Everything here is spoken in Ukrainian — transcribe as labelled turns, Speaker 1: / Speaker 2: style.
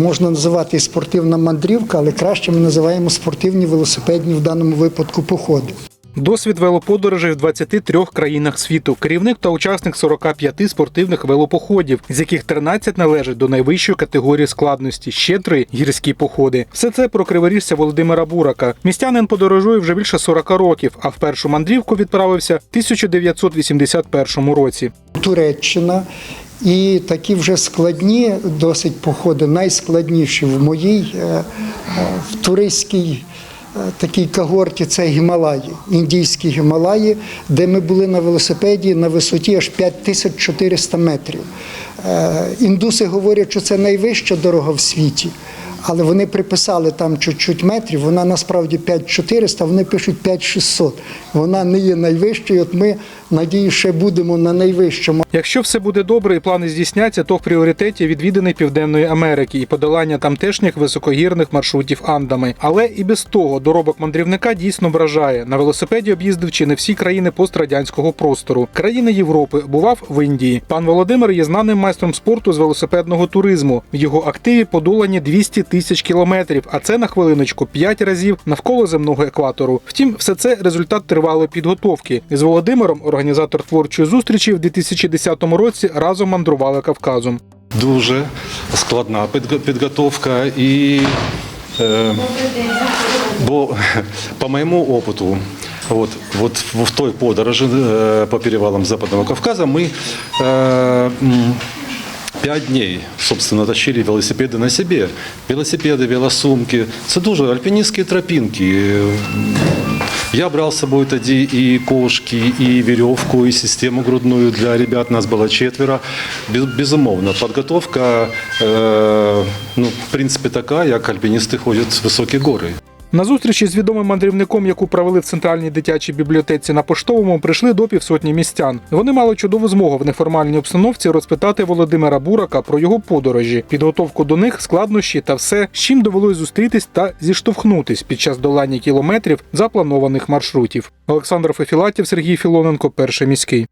Speaker 1: Можна називати і спортивна мандрівка, але краще ми називаємо спортивні велосипедні в даному випадку походи.
Speaker 2: Досвід велоподорожей в 23 країнах світу. Керівник та учасник 45 спортивних велопоходів, з яких 13 належать до найвищої категорії складності, ще три гірські походи. Все це про криворіжця Володимира Бурака. Містянин подорожує вже більше 40 років, а в першу мандрівку відправився в 1981 році.
Speaker 1: Туреччина. І такі вже складні досить походи, найскладніші в моїй е, в туристській е, такій когорті це Гімалаї, індійські Гімалаї, де ми були на велосипеді на висоті аж 5400 метрів. Е, Індуси говорять, що це найвища дорога в світі. Але вони приписали там чуть-чуть метрів, вона насправді 5400, вони пишуть 5600. Вона не є найвищою. От ми, надію, ще будемо на найвищому.
Speaker 2: Якщо все буде добре і плани здійсняться, то в пріоритеті відвідини Південної Америки і подолання тамтешніх високогірних маршрутів Андами. Але і без того доробок мандрівника дійсно вражає. На велосипеді об'їздив чи не всі країни пострадянського простору. Країни Європи бував в Індії. Пан Володимир є знаним майстром спорту з велосипедного туризму. В його активі подолані 200 тисяч кілометрів, а це на хвилиночку 5 разів навколо земного екватору. Втім, все це результат тривалої підготовки. З Володимиром, організатор творчої зустрічі, в 2010 році разом мандрували Кавказом.
Speaker 3: Дуже складна підго- підготовка і е, бо по моєму опиту, от, от в той подорожі е, по перевалам Западного Кавказа ми е, Пять дней, собственно, тащили велосипеды на себе. Велосипеды, велосумки. Це дуже альпіністські тропинки. Я брал с собой тоді и кошки, и веревку, и систему грудную для ребят. Нас было четверо. Безумовно, подготовка, э, ну, в принципе, такая, как альпинисты ходят в высокие гори.
Speaker 2: На зустрічі з відомим мандрівником, яку провели в центральній дитячій бібліотеці на поштовому, прийшли до півсотні містян. Вони мали чудову змогу в неформальній обстановці розпитати Володимира Бурака про його подорожі, підготовку до них, складнощі та все, з чим довелось зустрітись та зіштовхнутись під час долання кілометрів запланованих маршрутів. Олександр Фефілатів, Сергій Філоненко, перший міський.